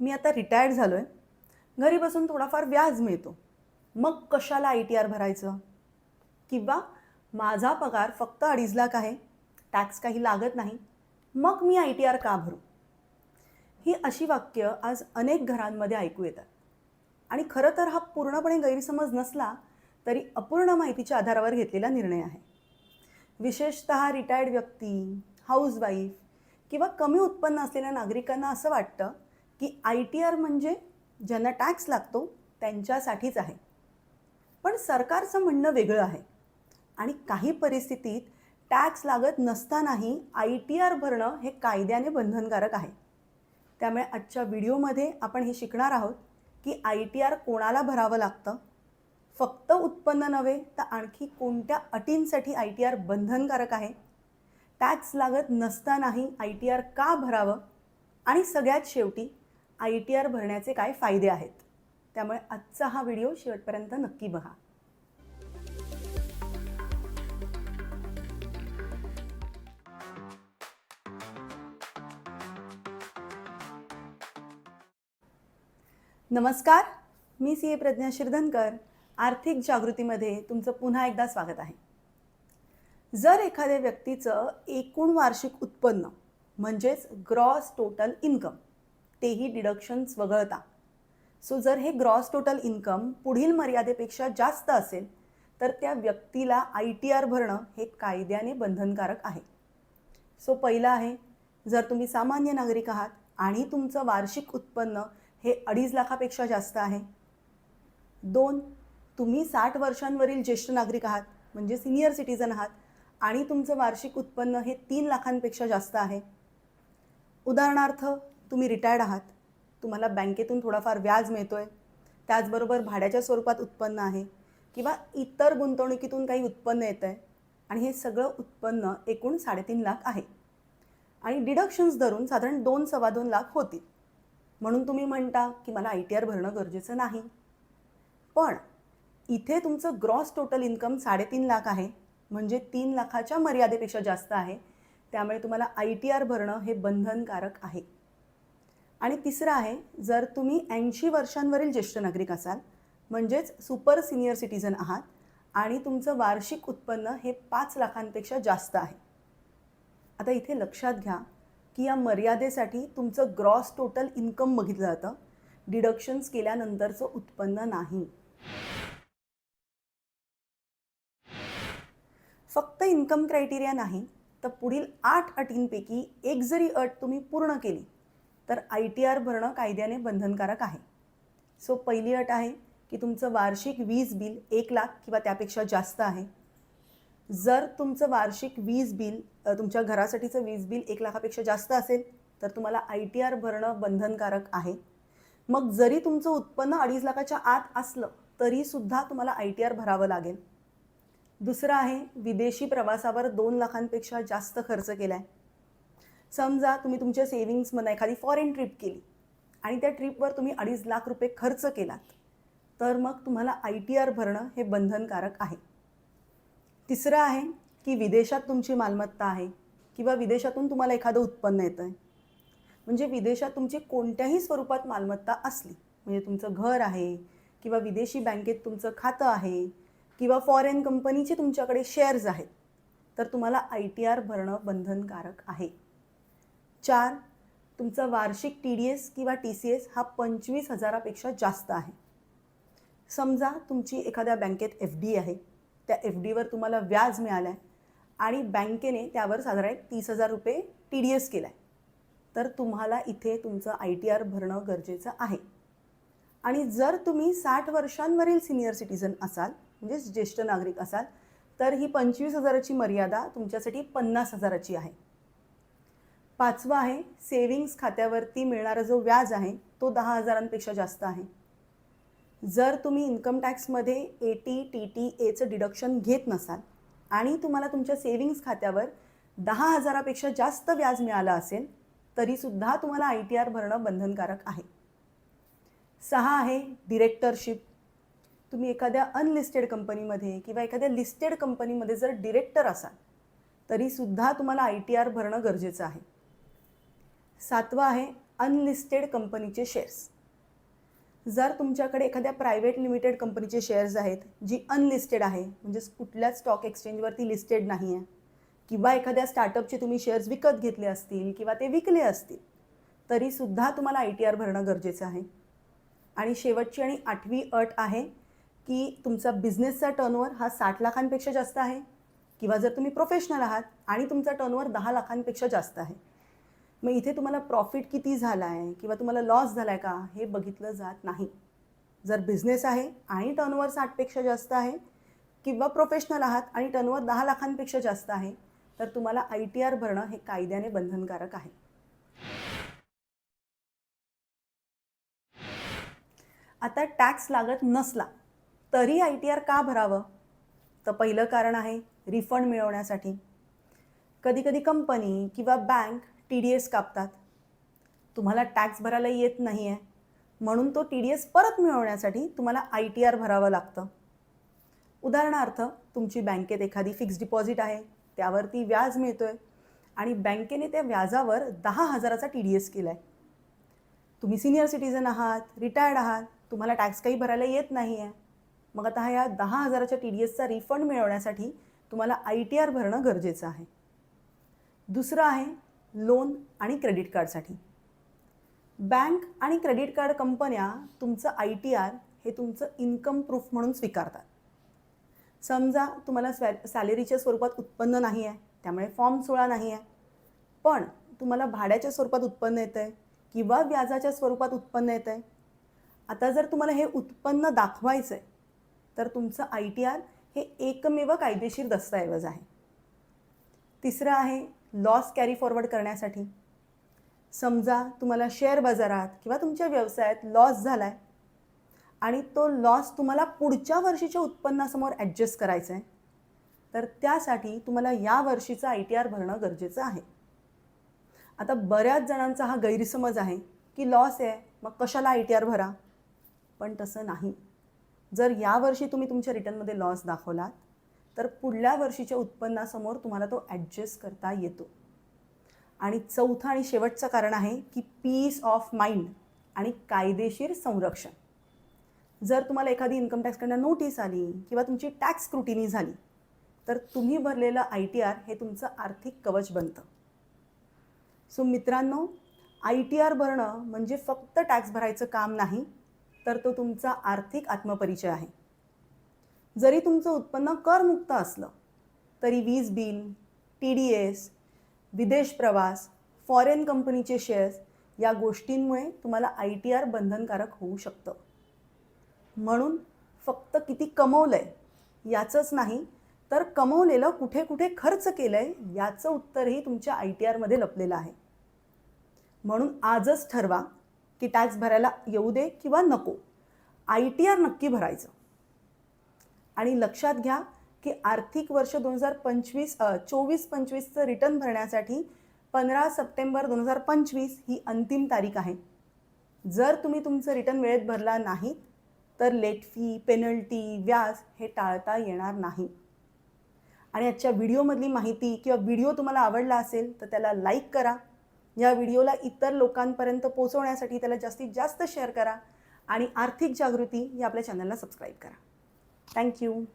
मी आता रिटायर्ड झालो आहे घरी बसून थोडाफार व्याज मिळतो. मग कशाला आय टी आर भरायचं? किंवा माझा पगार फक्त अडीच लाख आहे टॅक्स काही लागत नाही मग मी आय टी आर का भरू? ही अशी वाक्य आज अनेक घरांमध्ये ऐकू येतात. आणि खरं तर हा पूर्णपणे गैरसमज नसला तरी अपूर्ण माहितीच्या आधारावर घेतलेला निर्णय आहे. विशेषत रिटायर्ड व्यक्ती हाऊसवाईफ किंवा कमी उत्पन्न असलेल्या नागरिकांना असं वाटतं की आय टी आर म्हणजे ज्यांना टॅक्स लागतो त्यांच्यासाठीच आहे. पण सरकारचं म्हणणं वेगळं आहे. आणि काही परिस्थितीत टॅक्स लागत नसतानाही आय टी आर भरणं हे कायद्याने बंधनकारक आहे. त्यामुळे आजच्या व्हिडिओमध्ये आपण हे शिकणार आहोत की आय टी आर कोणाला भरावं लागतं? फक्त उत्पन्न नव्हे तर आणखी कोणत्या अटींसाठी आय टी आर बंधनकारक आहे? टॅक्स लागत नसतानाही आय टी आर का भरावं? आणि सगळ्यात शेवटी आय टी आर भरण्याचे काय फायदे आहेत? त्यामुळे आजचा हा व्हिडिओ शेवटपर्यंत नक्की बघा. नमस्कार मी सी ए प्रज्ञा शिरधनकर. आर्थिक जागृतीमध्ये तुमचं पुन्हा एकदा स्वागत आहे. जर एखाद्या व्यक्तीचं एकूण वार्षिक उत्पन्न म्हणजेच ग्रॉस टोटल इन्कम तेही डिडक्शन्स वगळता. सो जर हे ग्रॉस टोटल इन्कम पुढील मर्यादेपेक्षा जास्त असेल तर त्या व्यक्तीला आय टी आर भरणं हे कायद्याने बंधनकारक आहे. सो पहिलं आहे जर तुम्ही सामान्य नागरिक आहात आणि तुमचं वार्षिक उत्पन्न हे अडीच लाखापेक्षा जास्त आहे. दोन तुम्ही साठ वर्षांवरील ज्येष्ठ नागरिक आहात म्हणजे सिनियर सिटीजन आहात आणि तुमचं वार्षिक उत्पन्न हे तीन लाखांपेक्षा जास्त आहे. उदाहरणार्थ तुम्ही रिटायर्ड आहात. तुम्हाला बँकेतून थोडाफार व्याज मिळतो आहे त्याचबरोबर भाड्याच्या स्वरूपात उत्पन्न आहे. किंवा इतर गुंतवणुकीतून काही उत्पन्न येतं आहे आणि हे सगळं उत्पन्न एकूण साडेतीन लाख आहे. आणि डिडक्शन्स धरून साधारण दोन सव्वा दोन लाख होतील. म्हणून तुम्ही म्हणता की मला आय टी आर भरणं गरजेचं नाही. पण इथे तुमचं ग्रॉस टोटल इन्कम साडेतीन लाख आहे. म्हणजे तीन लाखाच्या मर्यादेपेक्षा जास्त आहे. त्यामुळे तुम्हाला आय टी आर भरणं हे बंधनकारक आहे. आणि तिसरं आहे जर तुम्ही ऐंशी वर्षांवरील ज्येष्ठ नागरिक असाल म्हणजेच सुपर सिनियर सिटीजन आहात आणि तुमचं वार्षिक उत्पन्न हे पाच लाखांपेक्षा जास्त आहे. आता इथे लक्षात घ्या की या मर्यादेसाठी तुमचं ग्रॉस टोटल इन्कम बघितलं जातं. डिडक्शन्स केल्यानंतरचं उत्पन्न नाही. फक्त इन्कम क्रायटेरिया नाही तर पुढील आठ अटींपैकी एक जरी अट तुम्ही पूर्ण केली तर आय टी आर भरणं कायद्याने बंधनकारक आहे. सो पहिली अट आहे की तुमचं वार्षिक वीज बिल एक लाख किंवा त्यापेक्षा जास्त आहे. जर तुमचं वार्षिक वीज बिल तुमच्या घरासाठीचं वीज बिल एक लाखापेक्षा जास्त असेल तर तुम्हाला आय टी आर भरणं बंधनकारक आहे. मग जरी तुमचं उत्पन्न अडीच लाखाच्या आत असलं तरीसुद्धा तुम्हाला आय टी आर भरावं लागेल. दुसरं आहे विदेशी प्रवासावर दोन लाखांपेक्षा जास्त खर्च केला आहे समजा तुम्ही तुमच्या सेव्हिंग्समधनं एखादी फॉरेन ट्रिप केली आणि त्या ट्रिपवर तुम्ही अडीच लाख रुपये खर्च केलात तर मग तुम्हाला आय टी आर भरणं हे बंधनकारक आहे. तिसरं आहे की विदेशात तुमची मालमत्ता आहे किंवा विदेशातून तुम्हाला एखादं उत्पन्न येतं आहे म्हणजे विदेशात तुमची कोणत्याही स्वरूपात मालमत्ता असली म्हणजे तुमचं घर आहे किंवा विदेशी बँकेत तुमचं खातं आहे किंवा फॉरेन कंपनीचे तुमच्याकडे शेअर्स आहेत तर तुम्हाला आय टी आर भरणं बंधनकारक आहे. चार तुमचा वार्षिक टी डी एस किंवा टी सी एस हा पंचवीस हजारापेक्षा जास्त आहे. समजा तुमची एखाद्या बँकेत एफ डी आहे त्या एफ डीवर तुम्हाला व्याज मिळालं आहे आणि बँकेने त्यावर साधारण एक तीस हजार रुपये टी डी एस केला आहे तर तुम्हाला इथे तुमचं आय टी आर भरणं गरजेचं आहे. आणि जर तुम्ही साठ वर्षांवरील सिनियर सिटीजन असाल म्हणजेच ज्येष्ठ नागरिक असाल तर ही पंचवीस हजाराची मर्यादा तुमच्यासाठी पन्नास हजाराची आहे. पाचवा आहे सेविंग्स खात्यावरती मिळणारा जो व्याज आहे तो दहा हजारांपेक्षा जास्त आहे. जर तुम्ही इन्कम टॅक्समध्ये ए टी टी टी एचं डिडक्शन घेत नसाल आणि तुम्हाला तुमच्या सेविंग्स खात्यावर दहा हजारापेक्षा जास्त व्याज मिळालं असेल तरीसुद्धा तुम्हाला आय टी आर भरणं बंधनकारक आहे. सहा आहे डिरेक्टरशिप तुम्ही एखाद्या अनलिस्टेड कंपनीमध्ये किंवा एखाद्या लिस्टेड कंपनीमध्ये जर डिरेक्टर असाल तरीसुद्धा तुम्हाला आय टी आर भरणं गरजेचं आहे. सातवा आहे अनलिस्टेड कंपनीचे शेअर्स जर तुमच्याकडे एखाद्या प्रायव्हेट लिमिटेड कंपनीचे शेअर्स आहेत जी अनलिस्टेड आहे म्हणजेच कुठल्याच स्टॉक एक्सचेंजवरती लिस्टेड नाही आहे किंवा एखाद्या स्टार्टअपचे तुम्ही शेअर्स विकत घेतले असतील किंवा ते विकले असतील तरीसुद्धा तुम्हाला आय टी आर भरणं गरजेचं आहे. आणि शेवटची आणि आठवी अट आहे की तुमचा बिझनेसचा टर्नओव्हर हा साठ लाखांपेक्षा जास्त आहे किंवा जर तुम्ही प्रोफेशनल आहात आणि तुमचा टर्नओव्हर दहा लाखांपेक्षा जास्त आहे मग इथे तुम्हाला प्रॉफिट किती झाला आहे किंवा तुम्हाला लॉस झाला आहे का हे बघितलं जात नाही. जर बिझनेस आहे आणि टर्नओव्हर साठपेक्षा जास्त आहे किंवा प्रोफेशनल आहात आणि टर्नओव्हर दहा लाखांपेक्षा जास्त आहे तर तुम्हाला आय टी आर भरणं हे कायद्याने बंधनकारक आहे. आता टॅक्स लागत नसला तरी आय टी आर का भरावं? तर पहिलं कारण आहे रिफंड मिळवण्यासाठी. कधीकधी कंपनी किंवा बँक टी डी एस कापतात. तुम्हाला टॅक्स भरायला येत नाही आहे म्हणून तो टी डी एस परत मिळवण्यासाठी तुम्हाला आय टी आर भरावं लागतं. उदाहरणार्थ तुमची बँकेत एखादी फिक्स्ड डिपॉझिट आहे त्यावरती व्याज मिळतो आहे आणि बँकेने त्या व्याजावर दहा हजाराचा टी डी एस केला आहे तुम्ही सिनियर सिटीजन आहात रिटायर्ड आहात तुम्हाला टॅक्स काही भरायला येत नाही आहे मग आता ह्या दहा हजाराच्या टी डी एसचा रिफंड मिळवण्यासाठी तुम्हाला आय टी आर भरणं गरजेचं आहे. दुसरं आहे लोन आणि क्रेडिट कार्डसाठी. बँक आणि क्रेडिट कार्ड कंपन्या तुमचं आय टी आर हे तुमचं इन्कम प्रूफ म्हणून स्वीकारतात. समजा तुम्हाला स्वॅ सॅलरीच्या स्वरूपात उत्पन्न नाही आहे त्यामुळे फॉर्म सोळा नाही आहे पण तुम्हाला भाड्याच्या स्वरूपात उत्पन्न येतं आहे किंवा व्याजाच्या स्वरूपात उत्पन्न येतं आहे आता जर तुम्हाला हे उत्पन्न दाखवायचं आहे तर तुमचं आय टी आर हे एकमेव कायदेशीर दस्तऐवज आहे. तिसरं आहे लॉस कॅरी फॉरवर्ड करण्यासाठी. समजा तुम्हाला शेअर बाजारात किंवा तुमच्या व्यवसायात लॉस झाला आहे आणि तो लॉस तुम्हाला पुढच्या वर्षीच्या उत्पन्नासमोर ॲडजस्ट करायचा आहे तर त्यासाठी तुम्हाला या वर्षीचं आय टी आर भरणं गरजेचं आहे. आता बऱ्याच जणांचा हा गैरसमज आहे की लॉस आहे मग कशाला आय टी आर भरा? पण तसं नाही. जर यावर्षी तुम्ही तुमच्या रिटर्नमध्ये लॉस दाखवलात तर पुढल्या वर्षीच्या उत्पन्नासमोर तुम्हाला तो ॲडजस्ट करता येतो. आणि चौथं आणि शेवटचं कारण आहे की पीस ऑफ माइंड आणि कायदेशीर संरक्षण. जर तुम्हाला एखादी इन्कम टॅक्सकडनं नोटीस आली किंवा तुमची टॅक्स स्क्रुटिनी झाली तर तुम्ही भरलेलं आय टी आर हे तुमचं आर्थिक कवच बनतं. सो मित्रांनो आय टी आर भरणं म्हणजे फक्त टॅक्स भरायचं काम नाही तर तो तुमचा आर्थिक आत्मपरिचय आहे. जरी तुमचं उत्पन्न करमुक्त असलं तरी वीज बिल टी डी एस विदेश प्रवास फॉरेन कंपनीचे शेअर्स या गोष्टींमुळे तुम्हाला आय टी आर बंधनकारक होऊ शकतं. म्हणून फक्त किती कमवलं आहे याचंच नाही तर कमवलेलं कुठे कुठे खर्च केलं आहे याचं उत्तरही तुमच्या आय टी आरमध्ये लपलेलं आहे. म्हणून आजच ठरवा की टॅक्स भरायला येऊ दे किंवा नको. आय टी आर नक्की भरायचं. आणि लक्षात घ्या की आर्थिक वर्ष दोन हजार पंचवीस चोवीस पंचवीसचं रिटर्न भरण्यासाठी पंधरा सप्टेंबर दोन हजार पंचवीस ही अंतिम तारीख आहे. जर तुम्ही तुमचं रिटर्न वेळेत भरला नाही तर लेट फी पेनल्टी व्याज हे टाळता येणार नाही. आणि आजच्या व्हिडिओमधली माहिती किंवा व्हिडिओ तुम्हाला आवडला असेल तर त्याला लाईक करा. या व्हिडिओला इतर लोकांपर्यंत पोहोचवण्यासाठी त्याला जास्तीत जास्त शेअर करा आणि आर्थिक जागृती या आपल्या चॅनलला सबस्क्राईब करा. thank you